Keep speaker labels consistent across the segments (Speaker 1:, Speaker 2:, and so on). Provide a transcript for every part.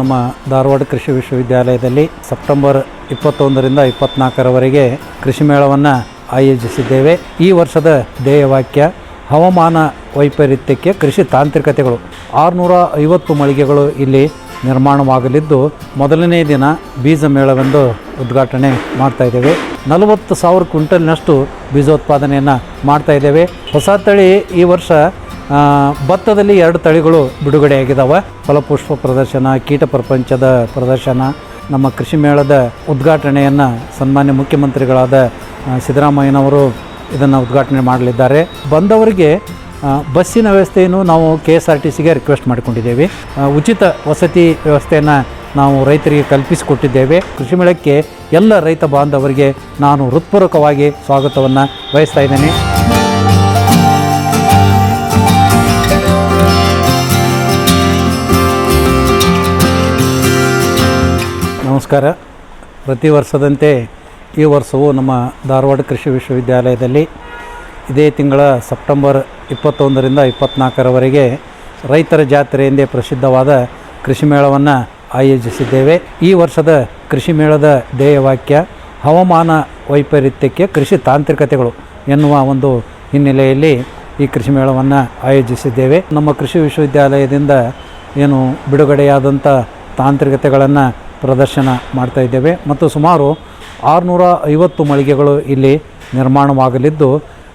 Speaker 1: ನಮ್ಮ ಧಾರವಾಡ ಕೃಷಿ ವಿಶ್ವವಿದ್ಯಾಲಯದಲ್ಲಿ ಸೆಪ್ಟೆಂಬರ್ ಇಪ್ಪತ್ತೊಂದರಿಂದ ಇಪ್ಪತ್ನಾಲ್ಕರವರೆಗೆ ಕೃಷಿ ಮೇಳವನ್ನು ಆಯೋಜಿಸಿದ್ದೇವೆ. ಈ ವರ್ಷದ ಧ್ಯೇಯವಾಕ್ಯ, ಹವಾಮಾನ ವೈಪರೀತ್ಯಕ್ಕೆ ಕೃಷಿ ತಾಂತ್ರಿಕತೆಗಳು. ಆರುನೂರ ಐವತ್ತು ಮಳಿಗೆಗಳು ಇಲ್ಲಿ ನಿರ್ಮಾಣವಾಗಲಿದ್ದು, ಮೊದಲನೇ ದಿನ ಬೀಜ ಮೇಳವೆಂದು ಉದ್ಘಾಟನೆ ಮಾಡ್ತಾ ಇದ್ದೇವೆ. ನಲವತ್ತು ಸಾವಿರ ಕ್ವಿಂಟಲ್ನಷ್ಟು ಬೀಜೋತ್ಪಾದನೆಯನ್ನು ಮಾಡ್ತಾ ಇದ್ದೇವೆ. ಹೊಸ ತಳಿ ಈ ವರ್ಷ ಭತ್ತದಲ್ಲಿ ಎರಡು ತಳಿಗಳು ಬಿಡುಗಡೆಯಾಗಿದ್ದಾವೆ ಫಲಪುಷ್ಪ ಪ್ರದರ್ಶನ, ಕೀಟ ಪ್ರಪಂಚದ ಪ್ರದರ್ಶನ, ನಮ್ಮ ಕೃಷಿ ಮೇಳದ ಉದ್ಘಾಟನೆಯನ್ನು ಸನ್ಮಾನ್ಯ ಮುಖ್ಯಮಂತ್ರಿಗಳಾದ ಸಿದ್ದರಾಮಯ್ಯನವರು ಇದನ್ನು ಉದ್ಘಾಟನೆ ಮಾಡಲಿದ್ದಾರೆ. ಬಂದವರಿಗೆ ಬಸ್ಸಿನ ವ್ಯವಸ್ಥೆಯನ್ನು ನಾವು ಕೆ ಎಸ್ ಆರ್ ಟಿ ಸಿಗೆ ರಿಕ್ವೆಸ್ಟ್ ಮಾಡಿಕೊಂಡಿದ್ದೇವೆ. ಉಚಿತ ವಸತಿ ವ್ಯವಸ್ಥೆಯನ್ನು ನಾವು ರೈತರಿಗೆ ಕಲ್ಪಿಸಿಕೊಟ್ಟಿದ್ದೇವೆ. ಕೃಷಿ ಮೇಳಕ್ಕೆ ಎಲ್ಲ ರೈತ ಬಾಂಧವರಿಗೆ ನಾನು ಹೃತ್ಪೂರ್ವಕವಾಗಿ ಸ್ವಾಗತವನ್ನು ಬಯಸ್ತಾ ಇದ್ದೇನೆ. ನಮಸ್ಕಾರ. ಪ್ರತಿ ವರ್ಷದಂತೆ ಈ ವರ್ಷವೂ ನಮ್ಮ ಧಾರವಾಡ ಕೃಷಿ ವಿಶ್ವವಿದ್ಯಾಲಯದಲ್ಲಿ ಇದೇ ತಿಂಗಳ ಸೆಪ್ಟೆಂಬರ್ ಇಪ್ಪತ್ತೊಂದರಿಂದ ಇಪ್ಪತ್ತ್ನಾಲ್ಕರವರೆಗೆ ರೈತರ ಜಾತ್ರೆ ಎಂದೇ ಪ್ರಸಿದ್ಧವಾದ ಕೃಷಿ ಮೇಳವನ್ನು ಆಯೋಜಿಸಿದ್ದೇವೆ. ಈ ವರ್ಷದ ಕೃಷಿ ಮೇಳದ ಧ್ಯೇಯವಾಕ್ಯ ಹವಾಮಾನ ವೈಪರೀತ್ಯಕ್ಕೆ ಕೃಷಿ ತಾಂತ್ರಿಕತೆಗಳು ಎನ್ನುವ ಒಂದು ಹಿನ್ನೆಲೆಯಲ್ಲಿ ಈ ಕೃಷಿ ಮೇಳವನ್ನು ಆಯೋಜಿಸಿದ್ದೇವೆ. ನಮ್ಮ ಕೃಷಿ ವಿಶ್ವವಿದ್ಯಾಲಯದಿಂದ ಏನು ಬಿಡುಗಡೆಯಾದಂಥ ತಾಂತ್ರಿಕತೆಗಳನ್ನು ಪ್ರದರ್ಶನ ಮಾಡ್ತಾ ಇದ್ದೇವೆ. ಮತ್ತು ಸುಮಾರು ಆರುನೂರ ಐವತ್ತು ಮಳಿಗೆಗಳು ಇಲ್ಲಿ ನಿರ್ಮಾಣವಾಗಲಿದ್ದು,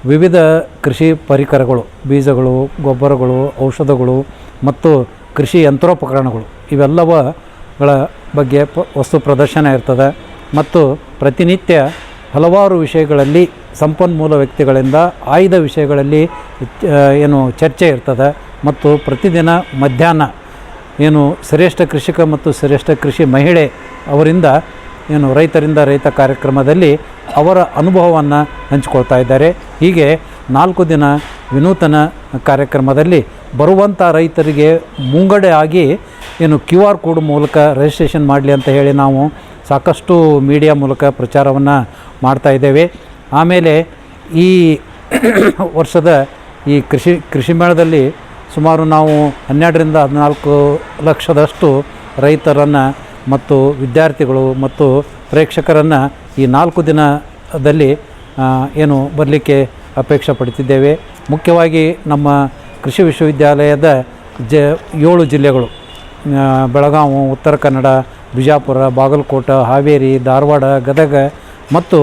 Speaker 1: ವಿವಿಧ ಕೃಷಿ ಪರಿಕರಗಳು, ಬೀಜಗಳು, ಗೊಬ್ಬರಗಳು, ಔಷಧಗಳು ಮತ್ತು ಕೃಷಿ ಯಂತ್ರೋಪಕರಣಗಳು, ಇವೆಲ್ಲವಗಳ ಬಗ್ಗೆ ಪ, ವಸ್ತು ಪ್ರದರ್ಶನ ಇರ್ತದೆ. ಮತ್ತು ಪ್ರತಿನಿತ್ಯ ಹಲವಾರು ವಿಷಯಗಳಲ್ಲಿ, ಸಂಪನ್ಮೂಲ ವ್ಯಕ್ತಿಗಳಿಂದ ಆಯ್ದ ವಿಷಯಗಳಲ್ಲಿ ಏನು ಚರ್ಚೆ ಇರ್ತದೆ. ಮತ್ತು ಪ್ರತಿದಿನ ಮಧ್ಯಾಹ್ನ ಏನು ಶ್ರೇಷ್ಠ ಕೃಷಿಕ ಮತ್ತು ಶ್ರೇಷ್ಠ ಕೃಷಿ ಮಹಿಳೆ ಅವರಿಂದ ಏನು ರೈತರಿಂದ ರೈತ ಕಾರ್ಯಕ್ರಮದಲ್ಲಿ ಅವರ ಅನುಭವವನ್ನು ಹಂಚಿಕೊಳ್ತಾ ಇದ್ದಾರೆ. ಹೀಗೆ ನಾಲ್ಕು ದಿನ ವಿನೂತನ ಕಾರ್ಯಕ್ರಮದಲ್ಲಿ ಬರುವಂಥ ರೈತರಿಗೆ ಮುಂಗಡೆ ಆಗಿ ಏನು ಕ್ಯೂ ಆರ್ ಕೋಡ್ ಮೂಲಕ ರಿಜಿಸ್ಟ್ರೇಷನ್ ಮಾಡಲಿ ಅಂತ ಹೇಳಿ ನಾವು ಸಾಕಷ್ಟು ಮೀಡಿಯಾ ಮೂಲಕ ಪ್ರಚಾರವನ್ನು ಮಾಡ್ತಾ ಇದ್ದೇವೆ. ಆಮೇಲೆ ಈ ವರ್ಷದ ಈ ಕೃಷಿ ಕೃಷಿ ಮೇಳದಲ್ಲಿ ಸುಮಾರು ನಾವು ಹನ್ನೆರಡರಿಂದ ಹದಿನಾಲ್ಕು ಲಕ್ಷದಷ್ಟು ರೈತರನ್ನು ಮತ್ತು ವಿದ್ಯಾರ್ಥಿಗಳು ಮತ್ತು ಪ್ರೇಕ್ಷಕರನ್ನು ಈ ನಾಲ್ಕು ದಿನದಲ್ಲಿ ಏನು ಬರಲಿಕ್ಕೆ ಅಪೇಕ್ಷೆ ಪಡ್ತಿದ್ದೇವೆ. ಮುಖ್ಯವಾಗಿ ನಮ್ಮ ಕೃಷಿ ವಿಶ್ವವಿದ್ಯಾಲಯದ ಜ, ಏಳು ಜಿಲ್ಲೆಗಳು ಬೆಳಗಾವಿ ಉತ್ತರ ಕನ್ನಡ, ಬಿಜಾಪುರ, ಬಾಗಲಕೋಟೆ, ಹಾವೇರಿ, ಧಾರವಾಡ, ಗದಗ ಮತ್ತು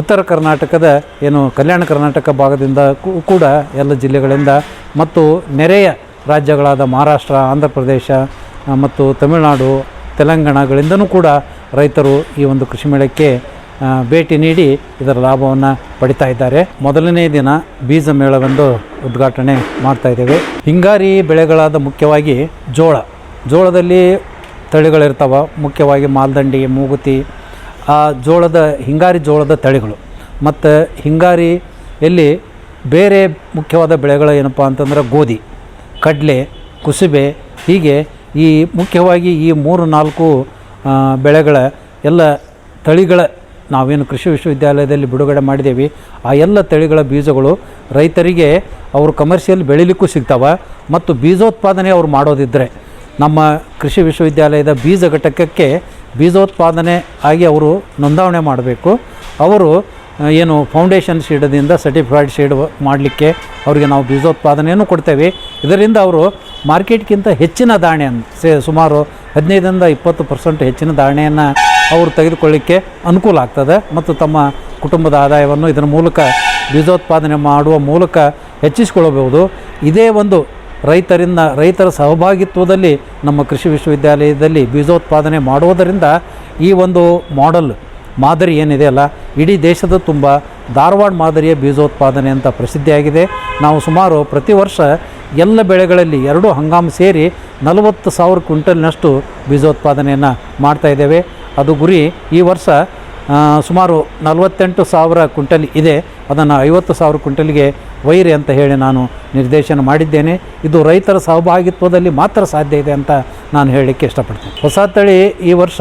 Speaker 1: ಉತ್ತರ ಕರ್ನಾಟಕದ ಏನು ಕಲ್ಯಾಣ ಕರ್ನಾಟಕ ಭಾಗದಿಂದ ಕೂಡ ಎಲ್ಲ ಜಿಲ್ಲೆಗಳಿಂದ ಮತ್ತು ನೆರೆಯ ರಾಜ್ಯಗಳಾದ ಮಹಾರಾಷ್ಟ್ರ, ಆಂಧ್ರ ಪ್ರದೇಶ ಮತ್ತು ತಮಿಳುನಾಡು, ತೆಲಂಗಾಣಗಳಿಂದನೂ ಕೂಡ ರೈತರು ಈ ಒಂದು ಕೃಷಿ ಮೇಳಕ್ಕೆ ಭೇಟಿ ನೀಡಿ ಇದರ ಲಾಭವನ್ನು ಪಡಿತಾ ಇದ್ದಾರೆ. ಮೊದಲನೇ ದಿನ ಬೀಜ ಮೇಳವೆಂದು ಉದ್ಘಾಟನೆ ಮಾಡ್ತಾ ಇದ್ದೇವೆ. ಹಿಂಗಾರಿ ಬೆಳೆಗಳಾದ ಮುಖ್ಯವಾಗಿ ಜೋಳ. ಜೋಳದಲ್ಲಿ ತಳಿಗಳಿರ್ತಾವೆ, ಮುಖ್ಯವಾಗಿ ಮಾಲ್ದಂಡಿ, ಮೂಗುತಿ, ಆ ಜೋಳದ ಹಿಂಗಾರಿ ಜೋಳದ ತಳಿಗಳು. ಮತ್ತು ಹಿಂಗಾರಿಯಲ್ಲಿ ಬೇರೆ ಮುಖ್ಯವಾದ ಬೆಳೆಗಳು ಏನಪ್ಪ ಅಂತಂದ್ರೆ ಗೋಧಿ, ಕಡಲೆ, ಕುಸುಬೆ, ಹೀಗೆ ಈ ಮುಖ್ಯವಾಗಿ ಈ ಮೂರು ನಾಲ್ಕು ಬೆಳೆಗಳ ಎಲ್ಲ ತಳಿಗಳ ನಾವೇನು ಕೃಷಿ ವಿಶ್ವವಿದ್ಯಾಲಯದಲ್ಲಿ ಬಿಡುಗಡೆ ಮಾಡಿದ್ದೇವೆ. ಆ ಎಲ್ಲ ತಳಿಗಳ ಬೀಜಗಳು ರೈತರಿಗೆ ಅವರು ಕಮರ್ಷಿಯಲ್ ಬೆಳಿಲಿಕ್ಕೂ ಸಿಗ್ತಾವೆ ಮತ್ತು ಬೀಜೋತ್ಪಾದನೆ ಅವರು ಮಾಡೋದಿದ್ದರೆ ನಮ್ಮ ಕೃಷಿ ವಿಶ್ವವಿದ್ಯಾಲಯದ ಬೀಜ ಘಟಕಕ್ಕೆ ಬೀಜೋತ್ಪಾದನೆ ಆಗಿ ಅವರು ನೋಂದಾವಣೆ ಮಾಡಬೇಕು. ಅವರು ಏನು ಫೌಂಡೇಶನ್ ಶೀಡದಿಂದ ಸರ್ಟಿಫೈಡ್ ಸೀಡ್ ಮಾಡಲಿಕ್ಕೆ ಅವರಿಗೆ ನಾವು ಬೀಜೋತ್ಪಾದನೆಯನ್ನು ಕೊಡ್ತೇವೆ. ಇದರಿಂದ ಅವರು ಮಾರ್ಕೆಟ್ಗಿಂತ ಹೆಚ್ಚಿನ ದಾಣೆಯನ್ನು ಸೇ ಸುಮಾರು ಹದಿನೈದರಿಂದ ಇಪ್ಪತ್ತು ಪರ್ಸೆಂಟ್ ಹೆಚ್ಚಿನ ದಾಣೆಯನ್ನು ಅವರು ತೆಗೆದುಕೊಳ್ಳಿಕ್ಕೆ ಅನುಕೂಲ ಆಗ್ತದೆ ಮತ್ತು ತಮ್ಮ ಕುಟುಂಬದ ಆದಾಯವನ್ನು ಇದರ ಮೂಲಕ ಬೀಜೋತ್ಪಾದನೆ ಮಾಡುವ ಮೂಲಕ ಹೆಚ್ಚಿಸಿಕೊಳ್ಳಬಹುದು. ಇದೇ ಒಂದು ರೈತರಿಂದ, ರೈತರ ಸಹಭಾಗಿತ್ವದಲ್ಲಿ ನಮ್ಮ ಕೃಷಿ ವಿಶ್ವವಿದ್ಯಾಲಯದಲ್ಲಿ ಬೀಜೋತ್ಪಾದನೆ ಮಾಡುವುದರಿಂದ ಈ ಒಂದು ಮಾಡೆಲ್ ಮಾದರಿ ಏನಿದೆ ಅಲ್ಲ ಇಡೀ ದೇಶದ ತುಂಬ ಧಾರವಾಡ ಮಾದರಿಯ ಬೀಜೋತ್ಪಾದನೆ ಅಂತ ಪ್ರಸಿದ್ಧಿಯಾಗಿದೆ. ನಾವು ಸುಮಾರು ಪ್ರತಿ ವರ್ಷ ಎಲ್ಲ ಬೆಳೆಗಳಲ್ಲಿ ಎರಡೂ ಹಂಗಾಮು ಸೇರಿ ನಲವತ್ತು ಸಾವಿರ ಕ್ವಿಂಟಲ್ನಷ್ಟು ಬೀಜೋತ್ಪಾದನೆಯನ್ನು ಮಾಡ್ತಾ ಇದ್ದೇವೆ. ಅದು ಗುರಿ ಈ ವರ್ಷ ಸುಮಾರು ನಲವತ್ತೆಂಟು ಸಾವಿರ ಕ್ವಿಂಟಲ್ ಇದೆ. ಅದನ್ನು ಐವತ್ತು ಸಾವಿರ ಕ್ವಿಂಟಲ್ಗೆ ವೈರಿ ಅಂತ ಹೇಳಿ ನಾನು ನಿರ್ದೇಶನ ಮಾಡಿದ್ದೇನೆ. ಇದು ರೈತರ ಸಹಭಾಗಿತ್ವದಲ್ಲಿ ಮಾತ್ರ ಸಾಧ್ಯ ಇದೆ ಅಂತ ನಾನು ಹೇಳಲಿಕ್ಕೆ ಇಷ್ಟಪಡ್ತೇನೆ. ಹೊಸ ತಳಿ ಈ ವರ್ಷ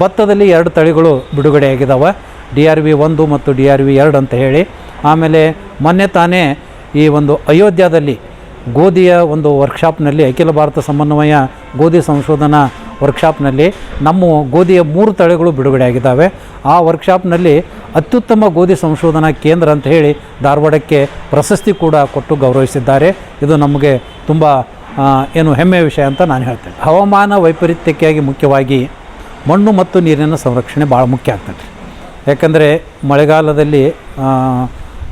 Speaker 1: ಭತ್ತದಲ್ಲಿ ಎರಡು ತಳಿಗಳು ಬಿಡುಗಡೆಯಾಗಿದ್ದಾವೆ ಡಿ ಆರ್ ವಿ ಒಂದು ಮತ್ತು ಡಿ ಆರ್ ವಿ ಎರಡು ಅಂತ ಹೇಳಿ. ಆಮೇಲೆ ಮೊನ್ನೆ ತಾನೇ ಈ ಒಂದು ಅಯೋಧ್ಯದಲ್ಲಿ ಗೋಧಿಯ ಒಂದು ವರ್ಕ್ಶಾಪ್ನಲ್ಲಿ ಅಖಿಲ ಭಾರತ ಸಮನ್ವಯ ಗೋಧಿ ಸಂಶೋಧನಾ ವರ್ಕ್ಶಾಪ್ನಲ್ಲಿ ನಮ್ಮ ಗೋಧಿಯ ಮೂರು ತಳಿಗಳು ಬಿಡುಗಡೆ ಆಗಿದ್ದಾವೆ. ಆ ವರ್ಕ್ಶಾಪ್ನಲ್ಲಿ ಅತ್ಯುತ್ತಮ ಗೋಧಿ ಸಂಶೋಧನಾ ಕೇಂದ್ರ ಅಂತ ಹೇಳಿ ಧಾರವಾಡಕ್ಕೆ ಪ್ರಶಸ್ತಿ ಕೂಡ ಕೊಟ್ಟು ಗೌರವಿಸಿದ್ದಾರೆ. ಇದು ನಮಗೆ ತುಂಬ ಏನು ಹೆಮ್ಮೆಯ ವಿಷಯ ಅಂತ ನಾನು ಹೇಳ್ತೇನೆ. ಹವಾಮಾನ ವೈಪರೀತ್ಯಕ್ಕಾಗಿ ಮುಖ್ಯವಾಗಿ ಮಣ್ಣು ಮತ್ತು ನೀರಿನ ಸಂರಕ್ಷಣೆ ಭಾಳ ಮುಖ್ಯ ಆಗ್ತದೆ. ಯಾಕಂದರೆ ಮಳೆಗಾಲದಲ್ಲಿ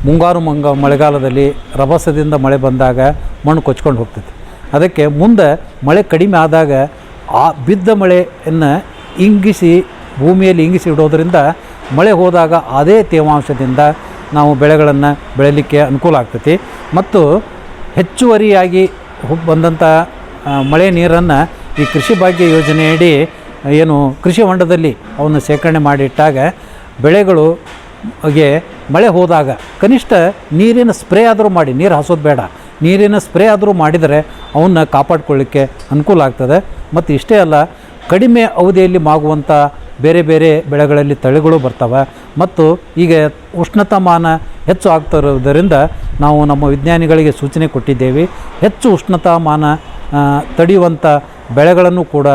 Speaker 1: ಮುಂಗಾರು ಮಂಗ ಮಳೆಗಾಲದಲ್ಲಿ ರಭಸದಿಂದ ಮಳೆ ಬಂದಾಗ ಮಣ್ಣು ಕೊಚ್ಕೊಂಡು ಹೋಗ್ತದೆ. ಅದಕ್ಕೆ ಮುಂದೆ ಮಳೆ ಕಡಿಮೆ ಆದಾಗ ಆ ಬಿದ್ದ ಮಳೆಯನ್ನು ಇಂಗಿಸಿ, ಭೂಮಿಯಲ್ಲಿ ಇಂಗಿಸಿ ಇಡೋದರಿಂದ ಮಳೆ ಹೋದಾಗ ಅದೇ ತೇವಾಂಶದಿಂದ ನಾವು ಬೆಳೆಗಳನ್ನು ಬೆಳೀಲಿಕ್ಕೆ ಅನುಕೂಲ ಆಗ್ತೈತಿ ಮತ್ತು ಹೆಚ್ಚುವರಿಯಾಗಿ ಬಂದಂಥ ಮಳೆ ನೀರನ್ನು ಈ ಕೃಷಿ ಭಾಗ್ಯ ಯೋಜನೆಯಡಿ ಏನು ಕೃಷಿ ಹೊಂಡದಲ್ಲಿ ಅವನ್ನು ಶೇಖರಣೆ ಮಾಡಿಟ್ಟಾಗ ಬೆಳೆಗಳು, ಗೆ ಮಳೆ ಹೋದಾಗ ಕನಿಷ್ಠ ನೀರಿನ ಸ್ಪ್ರೇ ಆದರೂ ಮಾಡಿ, ನೀರು ಹಾಸೋದು ಬೇಡ. ನೀರಿನ ಸ್ಪ್ರೇ ಆದರೂ ಮಾಡಿದರೆ ಅವನ್ನ ಕಾಪಾಡ್ಕೊಳ್ಳಿಕ್ಕೆ ಅನುಕೂಲ ಆಗ್ತದೆ. ಮತ್ತು ಇಷ್ಟೇ ಅಲ್ಲ, ಕಡಿಮೆ ಅವಧಿಯಲ್ಲಿ ಮಾಗುವಂಥ ಬೇರೆ ಬೇರೆ ಬೆಳೆಗಳಲ್ಲಿ ತಳಿಗಳು ಬರ್ತವೆ. ಮತ್ತು ಈಗ ಉಷ್ಣತಾಮಾನ ಹೆಚ್ಚು ಆಗ್ತಿರೋದರಿಂದ ನಾವು ನಮ್ಮ ವಿಜ್ಞಾನಿಗಳಿಗೆ ಸೂಚನೆ ಕೊಟ್ಟಿದ್ದೇವೆ. ಹೆಚ್ಚು ಉಷ್ಣತಾಮಾನ ತಡೆಯುವಂಥ ಬೆಳೆಗಳನ್ನು ಕೂಡ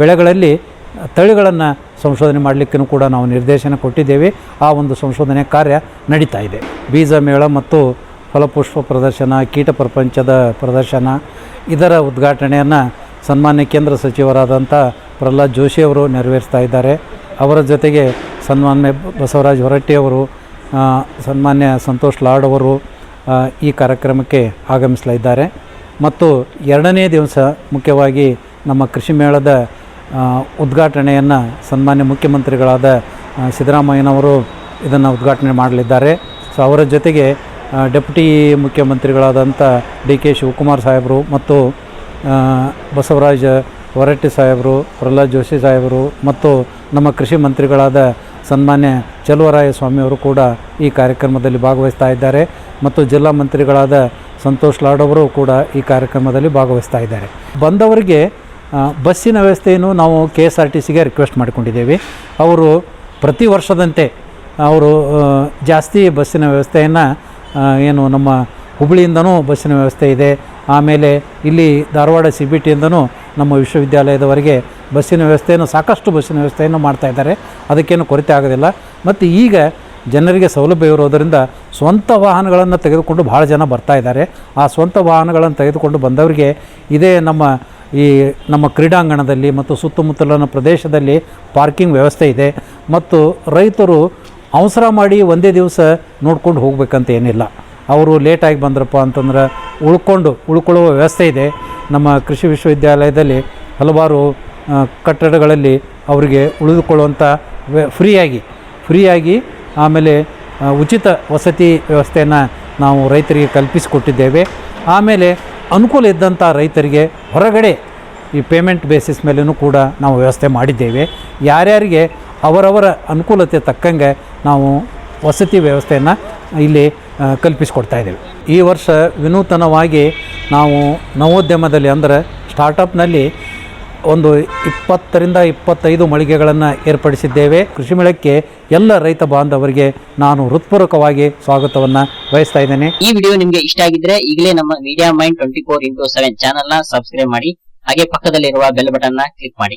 Speaker 1: ಬೆಳೆಗಳಲ್ಲಿ ತಳಿಗಳನ್ನು ಸಂಶೋಧನೆ ಮಾಡಲಿಕ್ಕೂ ಕೂಡ ನಾವು ನಿರ್ದೇಶನ ಕೊಟ್ಟಿದ್ದೇವೆ. ಆ ಒಂದು ಸಂಶೋಧನೆ ಕಾರ್ಯ ನಡೀತಾ ಇದೆ. ಬೀಜ ಮೇಳ ಮತ್ತು ಫಲಪುಷ್ಪ ಪ್ರದರ್ಶನ, ಕೀಟ ಪ್ರಪಂಚದ ಪ್ರದರ್ಶನ, ಇದರ ಉದ್ಘಾಟನೆಯನ್ನು ಸನ್ಮಾನ್ಯ ಕೇಂದ್ರ ಸಚಿವರಾದಂಥ ಪ್ರಹ್ಲಾದ್ ಜೋಶಿಯವರು ನೆರವೇರಿಸ್ತಾ ಇದ್ದಾರೆ. ಅವರ ಜೊತೆಗೆ ಸನ್ಮಾನ್ಯ ಬಸವರಾಜ್ ಹೊರಟ್ಟಿಯವರು ಸನ್ಮಾನ್ಯ ಸಂತೋಷ್ ಲಾಡ್ ಅವರು ಈ ಕಾರ್ಯಕ್ರಮಕ್ಕೆ ಆಗಮಿಸಲಿದ್ದಾರೆ. ಮತ್ತು ಎರಡನೇ ದಿವಸ ಮುಖ್ಯವಾಗಿ ನಮ್ಮ ಕೃಷಿ ಮೇಳದ ಉದ್ಘಾಟನೆಯನ್ನು ಸನ್ಮಾನ್ಯ ಮುಖ್ಯಮಂತ್ರಿಗಳಾದ ಸಿದ್ದರಾಮಯ್ಯನವರು ಇದನ್ನು ಉದ್ಘಾಟನೆ ಮಾಡಲಿದ್ದಾರೆ. ಸೊ ಅವರ ಜೊತೆಗೆ ಡೆಪ್ಯೂಟಿ ಮುಖ್ಯಮಂತ್ರಿಗಳಾದಂಥ ಡಿ ಕೆ ಶಿವಕುಮಾರ್ ಸಾಹೇಬರು ಮತ್ತು ಬಸವರಾಜ ಹೊರಟ್ಟಿ ಸಾಹೇಬರು, ಪ್ರಹ್ಲಾದ್ ಜೋಶಿ ಸಾಹೇಬರು ಮತ್ತು ನಮ್ಮ ಕೃಷಿ ಮಂತ್ರಿಗಳಾದ ಸನ್ಮಾನ್ಯ ಚಲುವರಾಯ ಸ್ವಾಮಿಯವರು ಕೂಡ ಈ ಕಾರ್ಯಕ್ರಮದಲ್ಲಿ ಭಾಗವಹಿಸ್ತಾ ಇದ್ದಾರೆ ಮತ್ತು ಜಿಲ್ಲಾ ಮಂತ್ರಿಗಳಾದ ಸಂತೋಷ್ ಲಾಡ್ ಕೂಡ ಈ ಕಾರ್ಯಕ್ರಮದಲ್ಲಿ ಭಾಗವಹಿಸ್ತಾ ಇದ್ದಾರೆ. ಬಂದವರಿಗೆ ಬಸ್ಸಿನ ವ್ಯವಸ್ಥೆಯನ್ನು ನಾವು ಕೆ ಎಸ್ ಆರ್ ಟಿ ಸಿಗೆ ರಿಕ್ವೆಸ್ಟ್ ಮಾಡಿಕೊಂಡಿದ್ದೇವೆ. ಅವರು ಪ್ರತಿ ವರ್ಷದಂತೆ ಅವರು ಜಾಸ್ತಿ ಬಸ್ಸಿನ ವ್ಯವಸ್ಥೆಯನ್ನು ಏನು ನಮ್ಮ ಹುಬ್ಬಳ್ಳಿಯಿಂದನೂ ಬಸ್ಸಿನ ವ್ಯವಸ್ಥೆ ಇದೆ. ಆಮೇಲೆ ಇಲ್ಲಿ ಧಾರವಾಡ ಸಿ ಬಿ ಟಿಯಿಂದನೂ ನಮ್ಮ ವಿಶ್ವವಿದ್ಯಾಲಯದವರೆಗೆ ಬಸ್ಸಿನ ವ್ಯವಸ್ಥೆಯನ್ನು, ಸಾಕಷ್ಟು ಬಸ್ಸಿನ ವ್ಯವಸ್ಥೆಯನ್ನು ಮಾಡ್ತಾ ಇದ್ದಾರೆ. ಅದಕ್ಕೇನು ಕೊರತೆ ಆಗೋದಿಲ್ಲ. ಮತ್ತು ಈಗ ಜನರಿಗೆ ಸೌಲಭ್ಯ ಇರೋದರಿಂದ ಸ್ವಂತ ವಾಹನಗಳನ್ನು ತೆಗೆದುಕೊಂಡು ಭಾಳ ಜನ ಬರ್ತಾ ಇದ್ದಾರೆ. ಆ ಸ್ವಂತ ವಾಹನಗಳನ್ನು ತೆಗೆದುಕೊಂಡು ಬಂದವರಿಗೆ ಇದೇ ನಮ್ಮ ಈ ನಮ್ಮ ಕ್ರೀಡಾಂಗಣದಲ್ಲಿ ಮತ್ತು ಸುತ್ತಮುತ್ತಲಿನ ಪ್ರದೇಶದಲ್ಲಿ ಪಾರ್ಕಿಂಗ್ ವ್ಯವಸ್ಥೆ ಇದೆ. ಮತ್ತು ರೈತರು ಅವಸರ ಮಾಡಿ ಒಂದೇ ದಿವಸ ನೋಡ್ಕೊಂಡು ಹೋಗ್ಬೇಕಂತ ಏನಿಲ್ಲ. ಅವರು ಲೇಟಾಗಿ ಬಂದ್ರಪ್ಪ ಅಂತಂದ್ರೆ ಉಳ್ಕೊಂಡು, ಉಳ್ಕೊಳ್ಳುವ ವ್ಯವಸ್ಥೆ ಇದೆ. ನಮ್ಮ ಕೃಷಿ ವಿಶ್ವವಿದ್ಯಾಲಯದಲ್ಲಿ ಹಲವಾರು ಕಟ್ಟಡಗಳಲ್ಲಿ ಅವರಿಗೆ ಉಳಿದುಕೊಳ್ಳುವಂಥ ಫ್ರೀಯಾಗಿ ಫ್ರೀಯಾಗಿ ಆಮೇಲೆ ಉಚಿತ ವಸತಿ ವ್ಯವಸ್ಥೆಯನ್ನು ನಾವು ರೈತರಿಗೆ ಕಲ್ಪಿಸಿಕೊಟ್ಟಿದ್ದೇವೆ. ಆಮೇಲೆ ಅನುಕೂಲ ಇದ್ದಂಥ ರೈತರಿಗೆ ಹೊರಗಡೆ ಈ ಪೇಮೆಂಟ್ ಬೇಸಿಸ್ ಮೇಲೂ ಕೂಡ ನಾವು ವ್ಯವಸ್ಥೆ ಮಾಡಿದ್ದೇವೆ. ಯಾರ್ಯಾರಿಗೆ ಅವರವರ ಅನುಕೂಲತೆ ತಕ್ಕಂಗೆ ನಾವು ವಸತಿ ವ್ಯವಸ್ಥೆಯನ್ನು ಇಲ್ಲಿ ಕಲ್ಪಿಸಿಕೊಡ್ತಾ ಇದ್ದೇವೆ. ಈ ವರ್ಷ ವಿನೂತನವಾಗಿ ನಾವು ನವೋದ್ಯಮದಲ್ಲಿ ಅಂದರೆ ಸ್ಟಾರ್ಟಪ್ನಲ್ಲಿ ಒಂದು ಇಪ್ಪತ್ತರಿಂದ ಇಪ್ಪತ್ತೈದು ಮಳಿಗೆಗಳನ್ನು ಏರ್ಪಡಿಸಿದ್ದೇವೆ. ಕೃಷಿ ಮೇಳಕ್ಕೆ ಎಲ್ಲ ರೈತ ಬಾಂಧವರಿಗೆ ನಾನು ಹೃತ್ಪೂರ್ವಕವಾಗಿ ಸ್ವಾಗತವನ್ನ ಬಯಸ್ತಾ ಇದ್ದೇನೆ.
Speaker 2: ಈ ವಿಡಿಯೋ ನಿಮಗೆ ಇಷ್ಟ ಆಗಿದ್ರೆ ಈಗಲೇ ನಮ್ಮ media mind twenty four into seven ಚಾನಲ್ನ ಸಬ್ಸ್ಕ್ರೈಬ್ ಮಾಡಿ, ಹಾಗೆ ಪಕ್ಕದಲ್ಲಿರುವ ಬೆಲ್ ಬಟನ್ನ ಕ್ಲಿಕ್ ಮಾಡಿ.